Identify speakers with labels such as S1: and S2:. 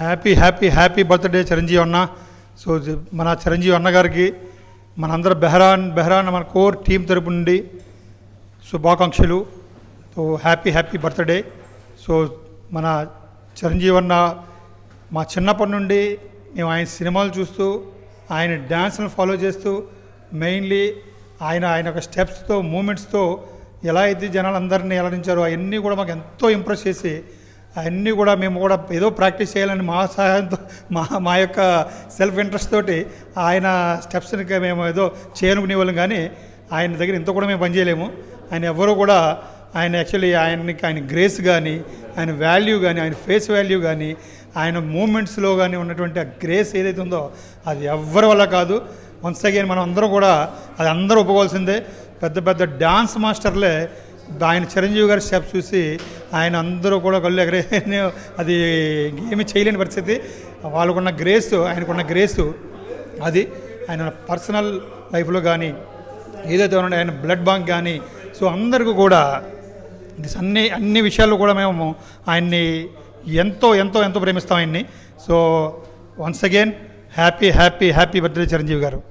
S1: Happy happy happy birthday Chiranjeevi అన్న. So మన చిరంజీవి అన్నగారికి మనందరం బెహ్రాన్ బెహ్రాన్ మన కోర్ టీం తరపు నుండి శుభాకాంక్షలు. So happy happy birthday. So మన చిరంజీవి అన్న మా చిన్నప్పటి నుండి మేము ఆయన సినిమాలు చూస్తూ ఆయన డ్యాన్స్ను ఫాలో చేస్తూ మెయిన్లీ ఆయన ఆయన యొక్క స్టెప్స్తో మూమెంట్స్తో ఎలా అయితే జనాలు అందరినీ ఎలరించారో అవన్నీ కూడా మాకు ఎంతో ఇంప్రెస్ చేసి అన్నీ కూడా మేము కూడా ఏదో ప్రాక్టీస్ చేయాలని మా సహాయంతో మా మా యొక్క సెల్ఫ్ ఇంట్రెస్ట్ తోటి ఆయన స్టెప్స్ని మేము ఏదో చేయనుకునే వాళ్ళం కానీ ఆయన దగ్గర ఇంత కూడా మేము పనిచేయలేము. ఆయన ఎవరు కూడా ఆయన యాక్చువల్లీ ఆయనకి ఆయన గ్రేస్ కానీ ఆయన వాల్యూ కానీ ఆయన ఫేస్ వాల్యూ కానీ ఆయన మూమెంట్స్లో కానీ ఉన్నటువంటి ఆ గ్రేస్ ఏదైతే ఉందో అది ఎవ్వరి వల్ల కాదు. వన్స్ అగైన్ మనం అందరం కూడా అది అందరూ ఒప్పుకోవాల్సిందే. పెద్ద పెద్ద డాన్స్ మాస్టర్లే ఆయన చిరంజీవి గారి స్టెప్ చూసి ఆయన అందరూ కూడా కళ్ళు ఎగరే అది ఏమి చేయలేని పరిస్థితి. వాళ్ళకున్న గ్రేస్ ఆయనకున్న గ్రేసు అది. ఆయన పర్సనల్ లైఫ్లో కానీ ఏదైతే ఉన్నాడో ఆయన బ్లడ్ బ్యాంక్ కానీ సో అందరికీ కూడా అన్ని అన్ని విషయాల్లో కూడా మేము ఆయన్ని ఎంతో ఎంతో ఎంతో ప్రేమిస్తాం ఆయన్ని. So once again happy happy happy birthday Chiranjeevi garu.